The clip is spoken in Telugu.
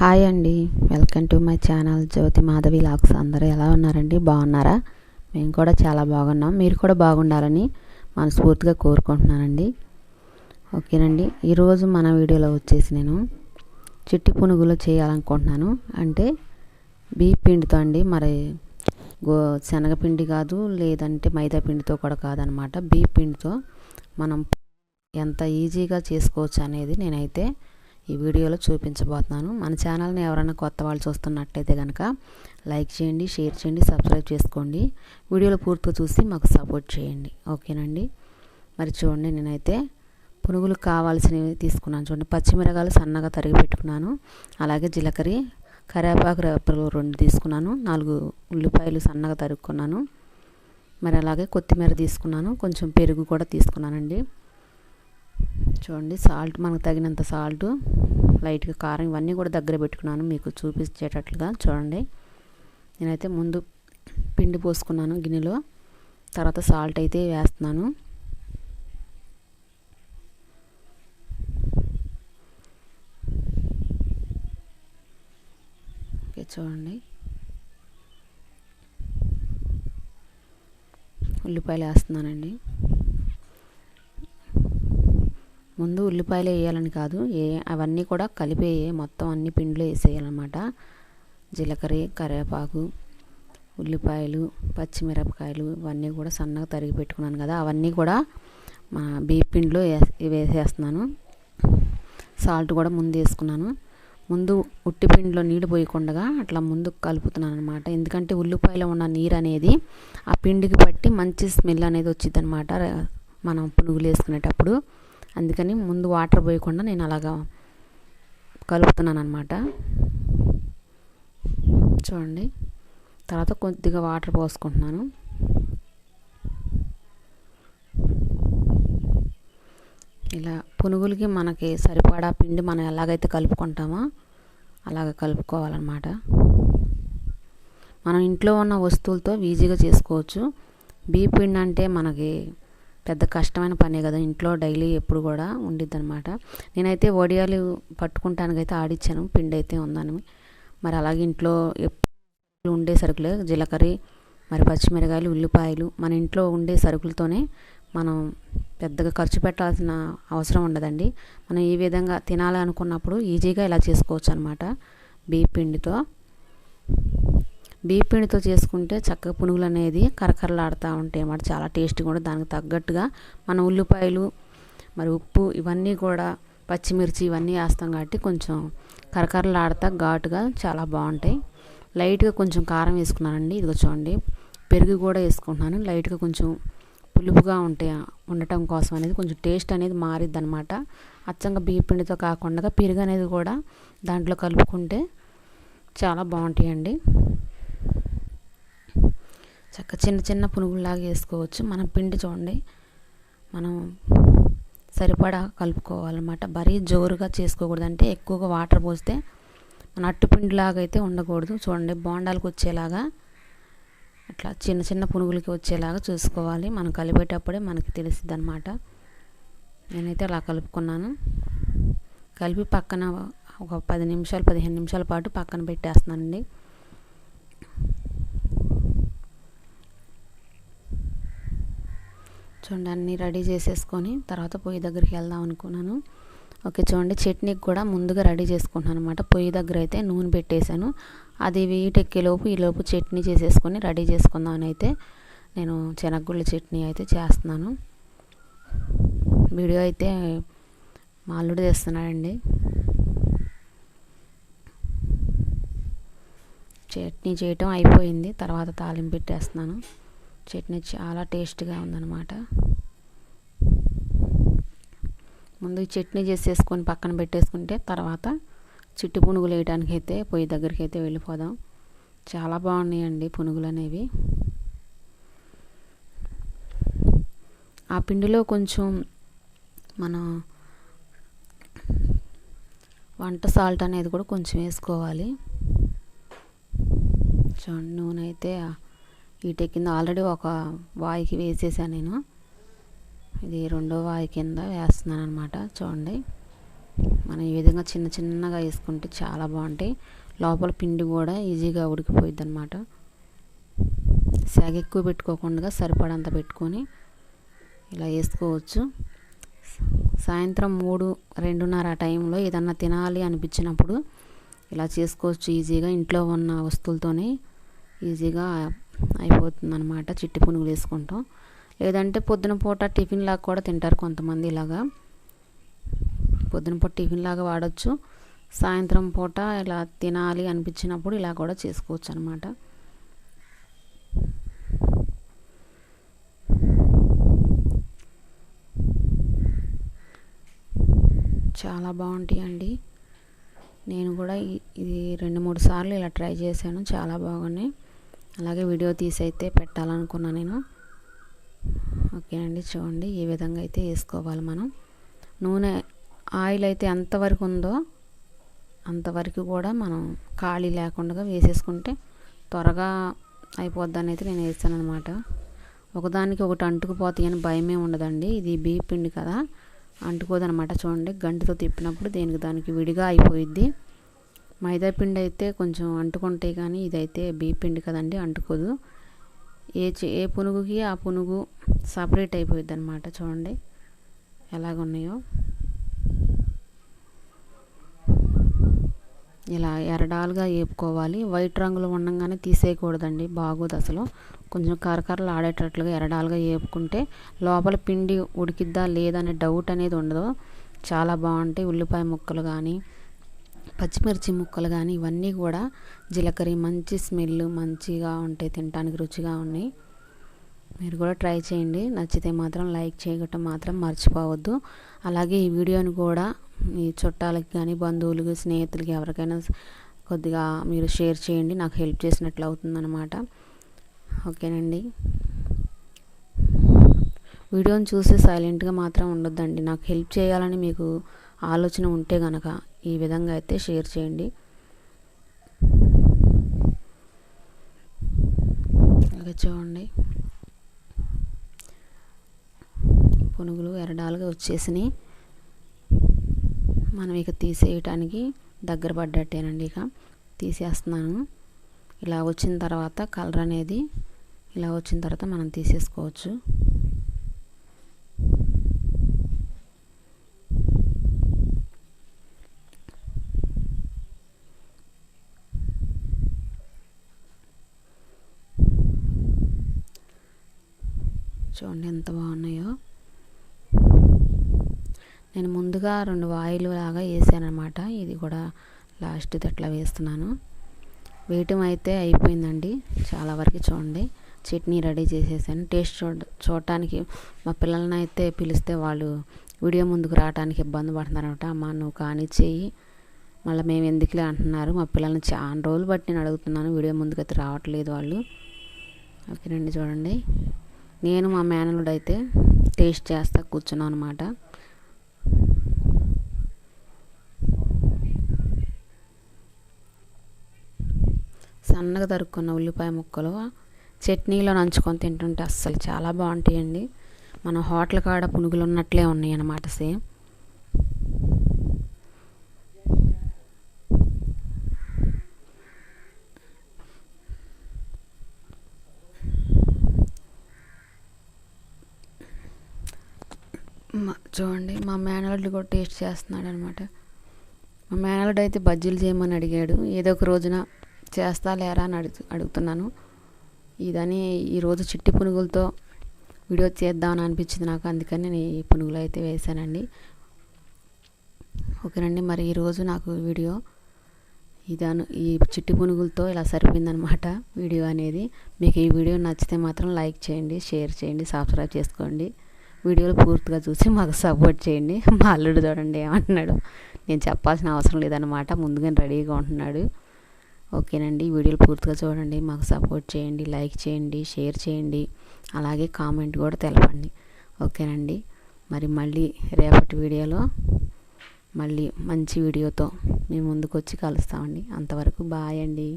హాయ్ అండి. Welcome to my channel Jyothi Madhavi lakhs. అందరూ ఎలా ఉన్నారండి? బాగున్నారా? మేము కూడా చాలా బాగున్నాం. మీరు కూడా బాగుండాలని మనస్ఫూర్తిగా కోరుకుంటున్నానండి. ఓకేనండి. ఈరోజు మన వీడియోలో వచ్చేసి నేను చిట్టి పునుగులు చేయాలనుకుంటున్నాను. అంటే బీప్ పిండితో అండి. మరి గో శనగపిండి కాదు లేదంటే మైదా పిండితో కూడా కాదనమాట. బీప్ పిండితో మనం ఎంత ఈజీగా చేసుకోవచ్చు అనేది నేనైతే ఈ వీడియోలో చూపించబోతున్నాను. మన ఛానల్ని ఎవరైనా కొత్త వాళ్ళు చూస్తున్నట్టయితే కనుక లైక్ చేయండి షేర్ చేయండి సబ్స్క్రైబ్ చేసుకోండి. వీడియోలో పూర్తిగా చూసి మాకు సపోర్ట్ చేయండి. ఓకేనండి? మరి చూడండి నేనైతే పునుగులు కావాల్సినవి తీసుకున్నాను. చూడండి పచ్చిమిరకాయలు సన్నగా తరిగి పెట్టుకున్నాను. అలాగే జీలకర్ర కరివేపాకు రేపలు రెండు తీసుకున్నాను. నాలుగు ఉల్లిపాయలు సన్నగా తరుక్కున్నాను. మరి అలాగే కొత్తిమీర తీసుకున్నాను. కొంచెం పెరుగు కూడా తీసుకున్నానండి. చూడండి సాల్ట్ మనకు తగినంత సాల్ట్ లైట్గా కారం ఇవన్నీ కూడా దగ్గర పెట్టుకున్నాను మీకు చూపించేటట్లుగా చూడండి. నేనైతే ముందు పిండి పోసుకున్నాను గిన్నెలో తర్వాత సాల్ట్ అయితే వేస్తున్నాను. ఓకే చూడండి. ఉల్లిపాయలు వేస్తున్నానండి. ముందు ఉల్లిపాయలు వేయాలని కాదు ఏ అవన్నీ కూడా కలిపే మొత్తం అన్ని పిండిలో వేసేయాలన్నమాట. జీలకర్ర కరివేపాకు ఉల్లిపాయలు పచ్చిమిరపకాయలు ఇవన్నీ కూడా సన్నగా తరిగి పెట్టుకున్నాను కదా అవన్నీ కూడా మా బీప్ పిండిలో వేసేస్తున్నాను. సాల్ట్ కూడా ముందు వేసుకున్నాను. ముందు ఉట్టి పిండిలో నీళ్ళు పోయకుండా అట్లా ముందు కలుపుతున్నాను అనమాట ఎందుకంటే ఉల్లిపాయలో ఉన్న నీరు అనేది ఆ పిండికి పట్టి మంచి స్మెల్ అనేది వచ్చింది అనమాట మనం పునుగులు వేసుకునేటప్పుడు. అందుకని ముందు వాటర్ పోయకుండా నేను అలాగా కలుపుతున్నాను అనమాట చూడండి. తర్వాత కొద్దిగా వాటర్ పోసుకుంటున్నాను. ఇలా పునుగులకి మనకి సరిపడా పిండి మనం ఎలాగైతే కలుపుకుంటామో అలాగ కలుపుకోవాలన్నమాట. మనం ఇంట్లో ఉన్న వస్తువులతో ఈజీగా చేసుకోవచ్చు. బీ పిండి అంటే మనకి పెద్ద కష్టమైన పనే కదా ఇంట్లో డైలీ ఎప్పుడు కూడా ఉండిద్ది అనమాట నేనైతే వడియాలు పట్టుకుంటానికైతే ఆడిచ్చాను పిండి అయితే ఉందని. మరి అలాగే ఇంట్లో ఎప్పుడు ఉండే సరుకులే జీలకర్ర మరి పచ్చిమిరకాయలు ఉల్లిపాయలు మన ఇంట్లో ఉండే సరుకులతోనే మనం పెద్దగా ఖర్చు పెట్టాల్సిన అవసరం ఉండదండి. మనం ఈ విధంగా తినాలి అనుకున్నప్పుడు ఈజీగా ఇలా చేసుకోవచ్చు అనమాట బీపిండితో పిండితో. బీపిండితో చేసుకుంటే చక్కగా పునుగులు అనేది కరకరలాడుతూ ఉంటాయి అన్నమాట. చాలా టేస్ట్గా కూడా దానికి తగ్గట్టుగా మన ఉల్లిపాయలు మరి ఉప్పు ఇవన్నీ కూడా పచ్చిమిర్చి ఇవన్నీ వేస్తాం కాబట్టి కొంచెం కరకరలాడతా ఘాటుగా చాలా బాగుంటాయి. లైట్గా కొంచెం కారం వేసుకున్నానండి. ఇదిగో చూడండి పెరుగు కూడా వేసుకుంటున్నాను. లైట్గా కొంచెం పులుపుగా ఉంటాయి ఉండటం కోసం అనేది కొంచెం టేస్ట్ అనేది మారిద్ది అనమాట అచ్చంగా బియ్య పిండితో కాకుండా పెరుగు అనేది కూడా దాంట్లో కలుపుకుంటే చాలా బాగుంటాయండి. చక్క చిన్న చిన్న పునుగుల్లాగా వేసుకోవచ్చు. మన పిండి చూడండి. మనం సరిపడా కలుపుకోవాలన్నమాట. మరీ జోరుగా చేసుకోకూడదు. అంటే ఎక్కువగా వాటర్ పోస్తే మన అట్టుపిండిలాగా అయితే ఉండకూడదు. చూడండి బోండాలకు వచ్చేలాగా అట్లా చిన్న చిన్న పునుగులకి వచ్చేలాగా చూసుకోవాలి. మనం కలిపేటప్పుడే మనకి తెలిసిద్ది అనమాట నేనైతే అలా కలుపుకున్నాను. కలిపి పక్కన ఒక పది నిమిషాలు పదిహేను నిమిషాల పాటు పక్కన పెట్టేస్తున్నానండి. చూడండి అన్నీ రెడీ చేసేసుకొని తర్వాత పొయ్యి దగ్గరికి వెళ్దాం అనుకున్నాను. ఓకే చూడండి చట్నీకి కూడా ముందుగా రెడీ చేసుకుంటున్నాను అనమాట పొయ్యి దగ్గర అయితే నూనె పెట్టేశాను. అది వీటెక్కేలోపు ఈలోపు చట్నీ చేసేసుకొని రెడీ చేసుకుందామని అయితే నేను శనగగుళ్ళ చట్నీ అయితే చేస్తున్నాను. వీడియో అయితే మా అల్లుడు తెస్తున్నాడండి చట్నీ చేయటం అయిపోయింది. తర్వాత తాలింపు పెట్టేస్తున్నాను. చట్నీ చాలా టేస్ట్గా ఉందన్నమాట. ముందు చట్నీ చేసేసుకొని పక్కన పెట్టేసుకుంటే తర్వాత చిట్టు పునుగులు వేయడానికి అయితే పొయ్యి దగ్గరికి అయితే వెళ్ళిపోదాం. చాలా బాగున్నాయండి పునుగులు అనేవి ఆ పిండిలో కొంచెం మనం వంట సాల్ట్ అనేది కూడా కొంచెం వేసుకోవాలి. చూడండి నూనె అయితే ఈట కింద ఆల్రెడీ ఒక వాయికి వేసేసాను నేను. ఇది రెండో వాయి కింద వేస్తున్నాను అనమాట చూడండి. మనం ఈ విధంగా చిన్న చిన్నగా వేసుకుంటే చాలా బాగుంటాయి. లోపల పిండి కూడా ఈజీగా ఉడికిపోయిద్ది అనమాట శాగ ఎక్కువ పెట్టుకోకుండా సరిపడంత పెట్టుకొని ఇలా వేసుకోవచ్చు. సాయంత్రం మూడు రెండున్నర టైంలో ఏదన్నా తినాలి అనిపించినప్పుడు ఇలా చేసుకోవచ్చు ఈజీగా ఇంట్లో ఉన్న వస్తువులతోనే. ఈజీగా అయిపోతుంది అనమాట చిట్టి పునుగులు వేసుకుంటాం. లేదంటే పొద్దున పూట టిఫిన్ లాగా కూడా తింటారు కొంతమంది ఇలాగా. పొద్దున పూట టిఫిన్ లాగా వాడచ్చు. సాయంత్రం పూట ఇలా తినాలి అనిపించినప్పుడు ఇలా కూడా చేసుకోవచ్చు అనమాట చాలా బాగుంటాయండి. నేను కూడా ఇది రెండు మూడు సార్లు ఇలా ట్రై చేశాను. చాలా బాగున్నాయి. అలాగే వీడియో తీసి అయితే పెట్టాలనుకున్నా నేను. ఓకేనండి చూడండి ఈ విధంగా అయితే వేసుకోవాలి మనం. నూనె ఆయిల్ అయితే ఎంతవరకు ఉందో అంతవరకు కూడా మనం ఖాళీ లేకుండా వేసేసుకుంటే త్వరగా అయిపోద్ది అయితే నేను వేస్తాను అనమాట ఒకదానికి ఒకటి అంటుకుపోతాయి అని భయమే ఉండదండి. ఇది బియ్య పిండి కదా అంటుకోదనమాట చూడండి గంటితో తిప్పినప్పుడు దేనికి దానికి విడిగా అయిపోయిద్ది. మైదా పిండి అయితే కొంచెం అంటుకుంటాయి కానీ ఇదైతే బియ్య పిండి కదండి అంటుకోదు. ఏ ఏ పునుగుకి ఆ పునుగు సపరేట్ అయిపోయింది అనమాట చూడండి ఎలాగున్నాయో. ఇలా ఎరడాలుగా వేపుకోవాలి వైట్ రంగులో ఉండగానే తీసేయకూడదండి బాగోదు అసలు. కొంచెం కరకరలు ఆడేటట్లుగా ఎరడాలుగా వేపుకుంటే లోపల పిండి ఉడికిద్దా లేదనే డౌట్ అనేది ఉండదు. చాలా బాగుంటాయి ఉల్లిపాయ ముక్కలు కానీ పచ్చిమిర్చి ముక్కలు కానీ ఇవన్నీ కూడా జీలకర్ర మంచి స్మెల్ మంచిగా ఉంటాయి తినడానికి రుచిగా ఉన్నాయి. మీరు కూడా ట్రై చేయండి. నచ్చితే మాత్రం లైక్ చేయటం మాత్రం మర్చిపోవద్దు. అలాగే ఈ వీడియోని కూడా మీ చుట్టాలకి కానీ బంధువులకి స్నేహితులకి ఎవరికైనా కొద్దిగా మీరు షేర్ చేయండి. నాకు హెల్ప్ చేసినట్లు అవుతుందన్నమాట. ఓకేనండి. వీడియోని చూసి సైలెంట్గా మాత్రం ఉండొద్దండి. నాకు హెల్ప్ చేయాలని మీకు ఆలోచన ఉంటే కనుక ఈ విధంగా అయితే షేర్ చేయండి. అలాగే చూడండి. పునుగులు ఎరడాలుగా వచ్చేసినాయి. మనం ఇక తీసేయటానికి దగ్గర పడ్డట్టేనండి ఇక. తీసేస్తున్నాను. ఇలా వచ్చిన తర్వాత కలర్ అనేది ఇలా వచ్చిన తర్వాత మనం తీసేసుకోవచ్చు. చూడండి ఎంత బాగున్నాయో. నేను ముందుగా రెండు వాయిలు లాగా వేసానమాట ఇది కూడా లాస్ట్ అట్లా వేస్తున్నాను. వేయటం అయితే అయిపోయిందండి. చాలా వరకు చూడండి. చట్నీ రెడీ చేసేసాను. టేస్ట్ చూడ చూడటానికి మా పిల్లల్ని అయితే పిలిస్తే వాళ్ళు వీడియో ముందుకు రావడానికి ఇబ్బంది పడుతున్నారనమాట అమ్మ నువ్వు కానీ మళ్ళీ మేము ఎందుకులే అంటున్నారు. మా పిల్లల్ని చాలా రోజులు బట్టి నేను అడుగుతున్నాను. వీడియో ముందుకు అయితే రావట్లేదు వాళ్ళు. ఓకేనండి చూడండి. నేను మా మేనలుడు అయితే టేస్ట్ చేస్తా కూర్చున్నాను అనమాట సన్నగా తరుక్కున్న ఉల్లిపాయ ముక్కలు చట్నీలో నంచుకొని తింటుంటే అస్సలు చాలా బాగుంటాయండి. మన హోటల్ కాడ పునుగులు ఉన్నట్లే ఉన్నాయి అన్నమాట సేమ్. చూడండి మా మేనల్లుడు కూడా టేస్ట్ చేస్తున్నాడు అనమాట మా మేనల్డ్ అయితే బజ్జీలు చేయమని అడిగాడు. ఏదో ఒక రోజున చేస్తా లేరా అని అడుగు అడుగుతున్నాను. ఇదని ఈరోజు చిట్టి పునుగులతో వీడియో చేద్దామని అనిపించింది నాకు. అందుకని నేను ఈ పునుగులు అయితే వేసానండి ఓకేనండి మరి ఈరోజు నాకు వీడియో ఇదాను ఈ చిట్టి పునుగులతో ఇలా సరిపోయిందనమాట వీడియో అనేది. మీకు ఈ వీడియో నచ్చితే మాత్రం లైక్ చేయండి షేర్ చేయండి సబ్స్క్రైబ్ చేసుకోండి. వీడియోలు పూర్తిగా చూసి మాకు సపోర్ట్ చేయండి. మా అల్లుడు చూడండి ఏమంటున్నాడు. నేను చెప్పాల్సిన అవసరం లేదనమాట ముందుగానే రెడీగా ఉంటున్నాడు. ఓకేనండి. వీడియోలు పూర్తిగా చూడండి. మాకు సపోర్ట్ చేయండి లైక్ చేయండి షేర్ చేయండి. అలాగే కామెంట్ కూడా తెలపండి. ఓకేనండి. మరి మళ్ళీ రేపటి వీడియోలో మళ్ళీ మంచి వీడియోతో మేము ముందుకు వచ్చి కలుస్తామండి. అంతవరకు బాయ్ అండి.